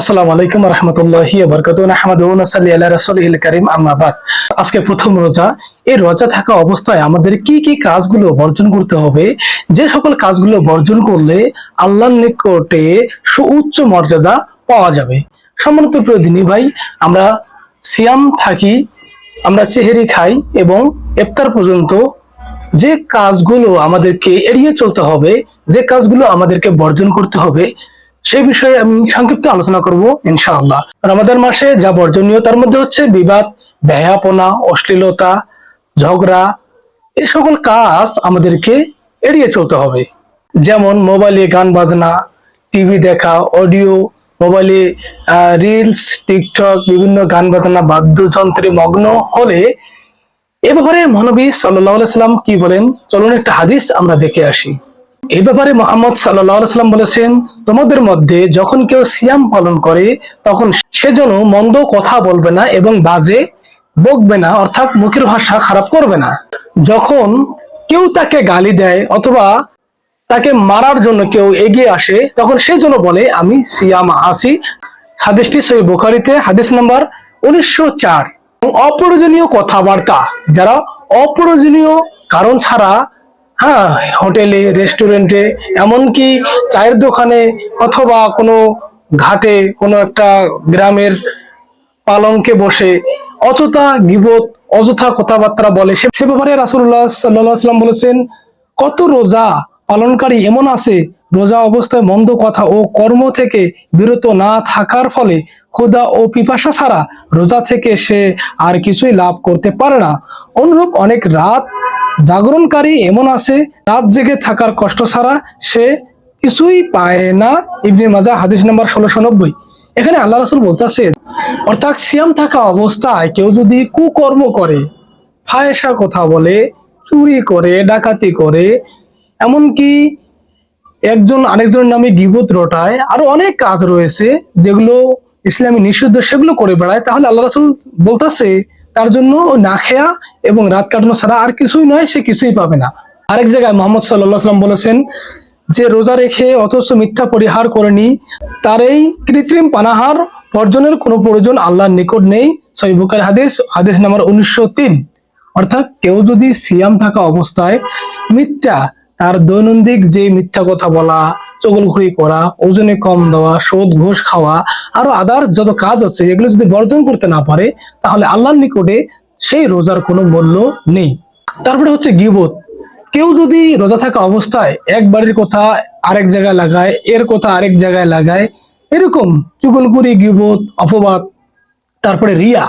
আসসালামু আলাইকুম রহমতুল্লাহি আল্লাহ করিম আহমাবাদ আজকে প্রথম রোজা। এই রোজা থাকা অবস্থায় আমাদের কি কি কাজগুলো বর্জন করতে হবে? যে সকল কাজগুলো বর্জন করলে আল্লাহর নিকটে সুউচ্চ মর্যাদা পাওয়া যাবে। সম্মানিত প্রিয় দিনী ভাই, আমরা সিয়াম থাকি, আমরা চেহারি খাই এবং ইফতার পর্যন্ত যে কাজগুলো আমাদেরকে এড়িয়ে চলতে হবে, যে কাজগুলো আমাদেরকে বর্জন করতে হবে সেই বিষয়ে আমি সংক্ষিপ্ত আলোচনা করব, ইনশাআল্লাহ। রমাদান মাসে যা বর্জনীয়, তার মধ্যে হচ্ছে বিবাদ ব্যয়াপনা অশ্লীলতা, ঝগড়া এই সকল কাজ আমাদেরকে এড়িয়ে চলতে হবে। যেমন মোবাইলে গান বাজনা, টিভি দেখা, অডিও, মোবাইলে রিলস, টিকটক, বিভিন্ন গান বাজনা, বাদ্যযন্ত্রে মগ্ন হলে এ ব্যাপারে মহানবী সাল্লাহ সাল্লাম কি বলেন? চলুন একটা হাদিস আমরা দেখে আসি। এই ব্যাপারে মোহাম্মদ সাল্লাম বলেছেন, তোমাদের মধ্যে যখন কেউ সিয়াম পালন করে, তখন সে যেন মন্দ কথা বলবে না এবং বাজে বকবে না, অর্থাৎ মুখের ভাষা খারাপ করবে না। যখন কেউ তাকে গালি দেয় অথবা তাকে মারার জন্য কেউ এগিয়ে আসে, তখন সে যেন বলে, আমি সিয়াম আসি হাদিসটি সই বোখারিতে, হাদিস নাম্বার উনিশশো চার। অপ্রয়োজনীয় কথাবার্তা, যারা অপ্রয়োজনীয় কারণ ছাড়া হ্যাঁ হোটেলে, রেস্টুরেন্টে, এমনকি চায়ের দোকানে অথবা কোনো ঘাটে কোনো একটা গ্রামের পালঙ্কে বসে অযথা গিবত, অযথা কথাবার্তা বলে। সে ব্যাপারে রাসুল্লাহ সাল্লাম বলেছেন, কত রোজা পালনকারী এমন আছে, রোজা অবস্থায় মন্দ কথা ও কর্ম থেকে বিরত না থাকার ফলে ক্ষুধা ও পিপাসা ছাড়া রোজা থেকে সে আর কিছুই লাভ করতে পারে না। অনুরূপ অনেক রাত জাগরণকারী এমন আছে, রাত জেগে থাকার কষ্ট ছাড়া সে কিছুই পায় না। ইবনে মাজা হাদিস নাম্বার ষোলোশো নব্বই। এখানে আল্লাহ রাসুল বলতেছে, অর্থাৎ সিয়াম থাকা অবস্থায় কেউ যদি কুকর্ম করে ফায়সা কথা বলে, চুরি করে, ডাকাতি করে, এমনকি একজন আরেকজনের নামে গিবত রটায়, আরও অনেক কাজ রয়েছে যেগুলো ইসলামী নিষিদ্ধ সেগুলো করে বেড়ায়, তাহলে আল্লাহ রাসুল বলতেছে তার জন্য না খেয়া এবং রাত কাটানো ছাড়া আর কিছুই নয়, সে কিছুই পাবে না। আরেক জায়গায় মোহাম্মদ সাল্লাম বলেছেন যে, রোজা রেখে অথচ মিথ্যা পরিহার করেনি তার এই কৃত্রিম পানাহার বর্জনের কোনো প্রয়োজন আল্লাহর নিকট নেই। সহিবুকার হাদিস হাদিস নাম্বার উনিশশো তিন। অর্থাৎ কেউ যদি সিয়াম থাকা অবস্থায় মিথ্যা তার দৈনন্দিন যে মিথ্যা কথা বলা চগলঘুরি করা, ওজনে কম দেওয়া সুদ ঘোষ খাওয়া, আরও আদার যত কাজ আছে, এগুলো যদি বর্জন করতে না পারে, তাহলে আল্লাহর নিকটে সেই রোজার কোনো মূল্য নেই। তারপরে হচ্ছে গিবত। কেউ যদি রোজা থাকা অবস্থায় এক বাড়ির কথা আরেক জায়গায় লাগায়, এর কথা আরেক জায়গায় লাগায়, এরকম চুগলগুরি গিবত, অপবাদ, তারপরে রিয়া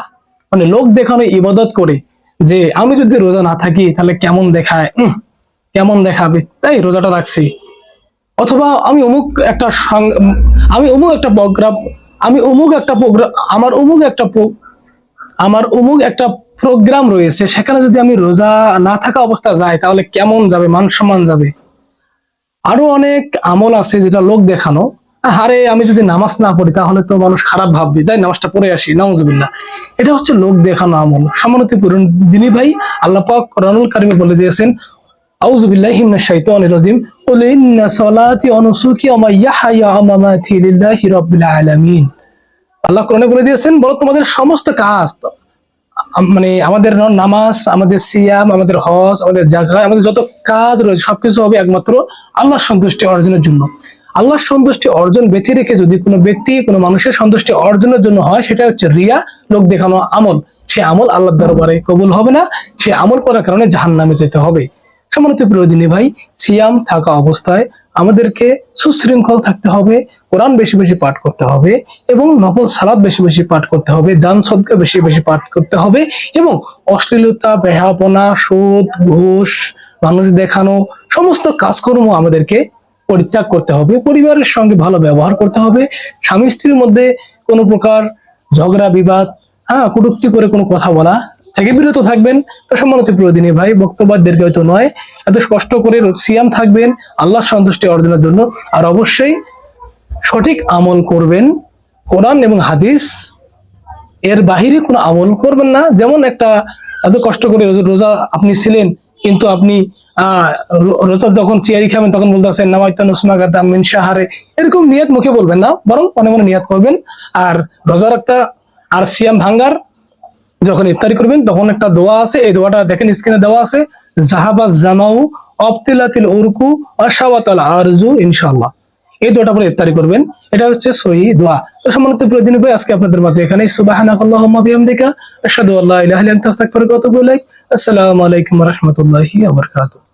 মানে লোক দেখানো ইবাদত করে যে, আমি যদি রোজা না থাকি, তাহলে কেমন দেখায়? কেমন দেখাবে? তাই রোজাটা রাখছি। অথবা আমি অমুক একটা আমি অমুক একটা প্রোগ্রাম আমি অমুক একটা প্রোগ্রাম আমার অমুক একটা আমার অমুক একটা প্রোগ্রাম রয়েছে, সেখানে যদি আমি রোজা না থাকা অবস্থা যাই তাহলে কেমন যাবে? মান সম্মান যাবে। আরও অনেক আমল আছে যেটা লোক দেখানো। হারে আমি যদি নামাজ না পড়ি, তাহলে তো মানুষ খারাপ ভাববে। যাই, নামাজটা পড়ে আসি, নাউজুবিল্লাহ। এটা হচ্ছে লোক দেখানো আমল। সম্মানিত পুরন দিনী ভাই আল্লাহ পাক কোরআনুল কারিমে বলে দিয়েছেন আল্লাহ কোরআনে বলে দিয়েছেন, বলো তোমাদের সমস্ত কাজ মানে আমাদের নামাজ, আমাদের সিয়াম, আমাদের হজ, আমাদের আমাদের যত কাজ রয়েছে, সবকিছু হবে একমাত্র আল্লাহর সন্তুষ্টি অর্জনের জন্য। আল্লাহর সন্তুষ্টি অর্জন ব্যথি রেখে যদি কোনো ব্যক্তি, কোনো মানুষের সন্তুষ্টি অর্জনের জন্য হয়, সেটা হচ্ছে রিয়া, লোক দেখানো আমল। সে আমল আল্লাহর দরবারে কবুল হবে না, সে আমল করার কারণে জাহান নামে যেতে হবে। সম্মানিত প্রিয়দিনী ভাই সিয়াম থাকা অবস্থায় আমাদেরকে সুশৃঙ্খল থাকতে হবে, কোরআন বেশি বেশি পাঠ করতে হবে এবং নফল সালাদ বেশি বেশি পাঠ করতে হবে, দান সদকা বেশি বেশি পাঠ করতে হবে এবং অশ্লীলতা বেহাপনা সুদ ঘুষ, মানুষ দেখানো, সমস্ত কাজকর্ম আমাদেরকে পরিত্যাগ করতে হবে, পরিবারের সঙ্গে ভালো ব্যবহার করতে হবে স্বামী স্ত্রীর মধ্যে কোনো প্রকার ঝগড়া, বিবাদ হ্যাঁ কটূক্তি করে কোনো কথা বলা থেকে বিরত থাকবেন। তো সম্মানিত প্রিয়দিনী ভাই, বক্তব্য দীর্ঘায়িত নয়। এত কষ্ট করে সিয়াম থাকবেন আল্লাহ সন্তুষ্টি অর্জনের জন্য। আর অবশ্যই সঠিক আমল করবেন। কোরআন এবং হাদিস, এর বাহিরে কোনো আমল করবেন না। যেমন একটা এত কষ্ট করে রোজা- আপনি ছিলেন, কিন্তু আপনি রোজা যখন চিয়ারি খাবেন, তখন বলতেছেন নামাইতান উসমাগাদা মিন সাহারে এরকম নিয়ত মুখে বলবেন না, বরং মনে মনে নিয়ত করবেন। আর রোজা রাখতা আর সিয়াম ভাঙ্গার যখন ইফতারি করবেন, তখন একটা দোয়া আছে। এই দোয়াটা দেখেন স্ক্রিনে দেওয়া আছে। জাহাবা জামাউ অবতিলাতিল উরকু আশাওয়াতাল আরজু ইনশাআল্লাহ। এই দোয়াটা পরে ইফতারি করবেন। এটা হচ্ছে সহি দোয়া। তো সম্মানিত প্রতিদিন ভাই, আজকে আপনাদের মাঝে এখানে সুবহানাকাল্লাহুম্মা বিহামদিকা। আশহাদু আল্লা ইলাহা ইল্লা আনতা আস্তাগফিরুকা ওয়া আতুবু ইলাইক। আসসালামু আলাইকুম ওয়া রাহমাতুল্লাহি ওয়া বারাকাতুহু।